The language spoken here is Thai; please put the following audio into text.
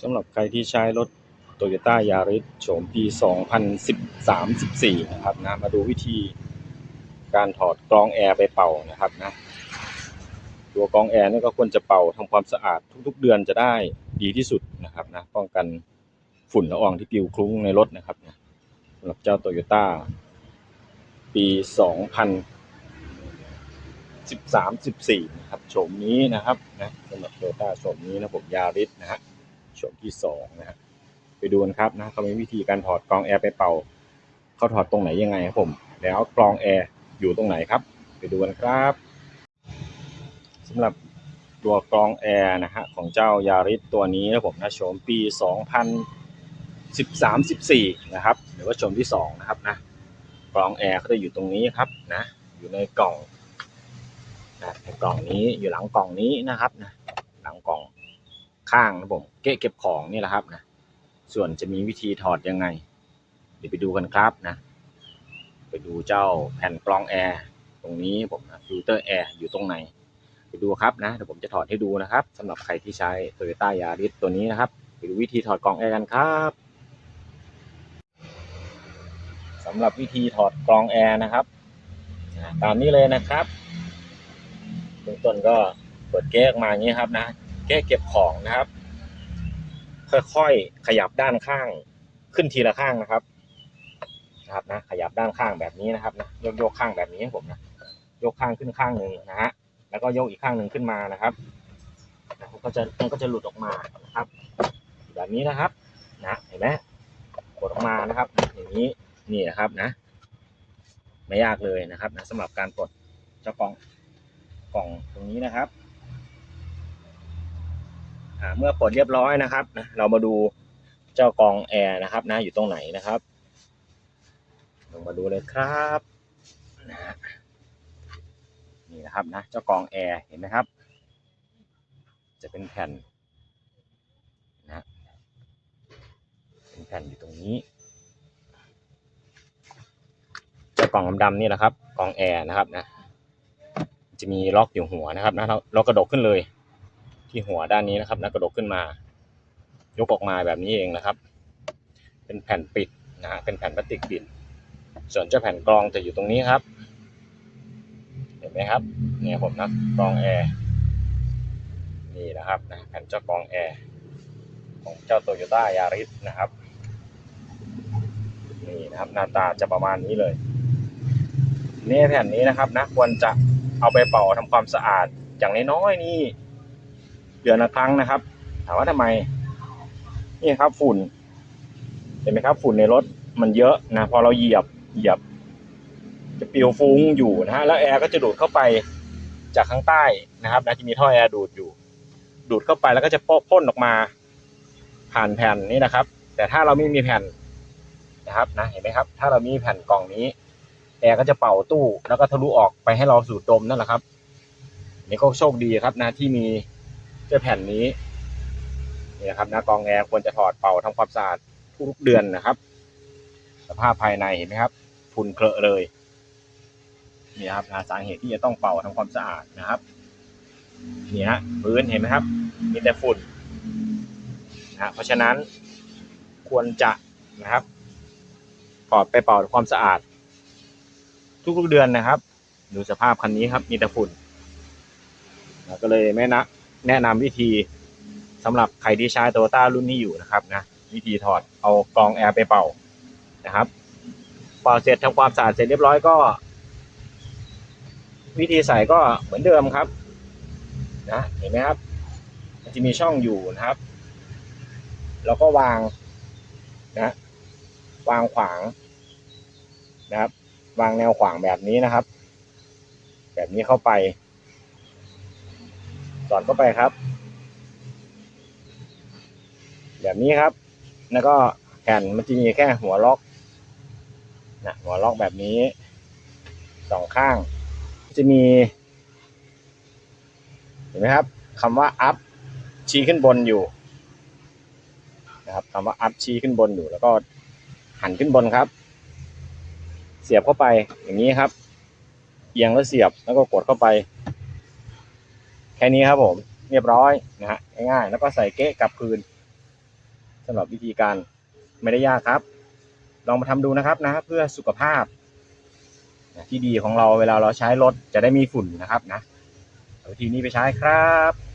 สำหรับใครที่ใช้รถ Toyota Yaris โฉมปี 2013-14 นะครับนะมาดูวิธีการถอดกรองแอร์ไปเป่านะครับนะตัวกรองแอร์นี่ก็ควรจะเป่าทำความสะอาดทุกๆ เดือนจะได้ดีที่สุดนะครับนะป้องกันฝุ่นละอองที่ปิวคลุ้งในรถนะครับนะสำหรับเจ้า Toyota ปี 2013-14 นะครับโฉมนี้นะครับนะสำหรับ Toyota โฉมนี้นะผมยาริสนะฮะ โฉมที่สองนะฮะไปดูกันครับนะเขามีวิธีการถอดกรองแอร์ไปเป่าเขาถอดตรงไหนยังไงครับผม แล้วกรองแอร์อยู่ตรงไหนครับ ไปดูกันครับสำหรับตัวกรองแอร์นะฮะของเจ้ายาริสตัวนี้นะผมนะโฉมปี 2013-14 นะครับ หรือว่าโฉมที่สองนะครับนะกรองแอร์เขาจะอยู่ตรงนี้ครับนะอยู่ในกล่องนะในกล่องนี้อยู่หลังกล่องนี้นะครับนะ ข้างนะผมเกะเก็บของนี่แหละครับนะส่วนจะมีวิธีถอดยังไง เดี๋ยวไปดูกันครับนะ ไปดูเจ้าแผ่นกรองแอร์ตรงนี้ผมนะฟิลเตอร์แอร์อยู่ตรงไหน ไปดูครับนะเดี๋ยวผมจะถอดให้ดูนะครับสำหรับใครที่ใช้ Toyota Yaris ตัวนี้นะครับไปดูวิธีถอดกรองแอร์กันครับสำหรับวิธีถอดกรองแอร์นะครับตามนี้เลยนะครับเบื้องต้นก็เปิดเก๊กมาอย่างนี้ครับนะ เก๊เก็บของนะครับ ค่อยๆขยับด้านข้างขึ้นทีละข้างนะครับ นะครับนะ ขยับด้านข้างแบบนี้นะครับนะยกยกข้างแบบนี้ให้ผมนะยกข้างขึ้นข้างหนึ่งนะฮะแล้วก็ยกอีกข้างหนึ่งขึ้นมานะครับมันก็จะมันก็จะหลุดออกมานะครับ แบบนี้นะครับ นะเห็นไหมกดออกมานะครับ อย่างนี้นี่นะครับนะ ไม่ยากเลยนะครับนะสำหรับการปลดเจ้ากล่องกล่องตรงนี้นะครับ เมื่อปลดเรียบร้อยนะครับนะเรามาดูเจ้ากองแอร์นะครับนะอยู่ตรงไหนนะครับลงมาดูเลยครับนะฮะนี่นะครับนะเจ้ากองแอร์เห็นไหมครับ จะเป็นแผ่นนะเป็นแผ่นอยู่ตรงนี้เจ้ากล่องดำๆนี่แหละครับกองแอร์นะครับนะจะมีล็อกอยู่หัวนะครับนะเราเรากระดกขึ้นเลย ที่หัวด้านนี้นะครับนะกระดกขึ้นมา ยกออกมาแบบนี้เองนะครับ เป็นแผ่นปิดนะเป็นแผ่นพลาสติกปิด ส่วนเจ้าแผ่นกรองจะอยู่ตรงนี้ครับ เห็นไหมครับ เนี่ยผมนะกรองแอร์นี่นะครับนะแผ่นเจ้ากรองแอร์ของเจ้าโตโยต้ายาริสนะครับนี่นะครับหน้าตาจะประมาณนี้เลยนี่แผ่นนี้นะครับนะควรจะเอาไปเป่าทำความสะอาดอย่างน้อยๆนี่ เดือนละครั้งนะครับ ถามว่าทำไม นี่ครับฝุ่น เห็นไหมครับ ฝุ่นในรถมันเยอะนะ พอเราเหยียบเหยียบ จะปิวฟุ้งอยู่นะฮะแล้วแอร์ก็จะดูดเข้าไปจากข้างใต้นะครับนะจะมีท่อแอร์ดูดอยู่ ดูดเข้าไปแล้วก็จะพ่นออกมาผ่านแผ่นนี้นะครับ แต่ถ้าเราไม่มีแผ่นนะครับนะเห็นไหมครับ ถ้าเรามีแผ่นกล่องนี้ แอร์ก็จะเป่าตู้แล้วก็ทะลุออกไปให้เราสูดดมนั่นแหละครับนี่ก็โชคดีครับนะที่มี จ้าแผ่นนี้นี่นะครับนะกองแอร์ควรจะถอดเป่าทำความสะอาดทุกเดือนนะครับ สภาพภายในเห็นไหมครับฝุ่นเคลอะเลยนี่ครับนะสาเหตุที่จะต้องเป่าทำความสะอาดนะครับนี่ฮะพื้นเห็นไหมครับ มีแต่ฝุ่นนะเพราะฉะนั้นควรจะนะครับถอดไปเป่าทำความสะอาด ทุกๆเดือนนะครับ ดูสภาพคันนี้ครับมีแต่ฝุ่นก็เลยแม่นะ แนะนำวิธีสำหรับใครที่ใช้โตโยต้ารุ่นนี้อยู่นะครับนะวิธีถอดเอากรองแอร์ไปเป่านะครับเป่าเสร็จทำความสะอาดเสร็จเรียบร้อยก็ วิธีใส่ก็เหมือนเดิมครับนะเห็นไหมครับ มันจะมีช่องอยู่นะครับ แล้วก็วางนะวางขวางนะครับ วางแนวขวางแบบนี้นะครับ แบบนี้เข้าไป สอดเข้าไปครับ แบบนี้ครับ แล้วก็แผ่นมันจะมีแค่หัวล็อกนะหัวล็อกแบบนี้สองข้าง จะมี เห็นไหมครับคำว่า up ชี้ขึ้นบนอยู่นะครับคำว่า up ชี้ขึ้นบนอยู่ แล้วก็หันขึ้นบนครับ เสียบเข้าไปอย่างนี้ครับ เอียงแล้วเสียบแล้วก็กดเข้าไป แค่นี้ครับผมเรียบร้อยนะฮะง่ายๆ แล้วก็ใส่เก๊ะกลับคืนสำหรับวิธีการไม่ได้ยากครับ ลองมาทำดูนะครับนะเพื่อสุขภาพ ที่ดีของเราเวลาเราใช้รถจะได้มีฝุ่นนะครับนะวิธีนี้ไปใช้ครับ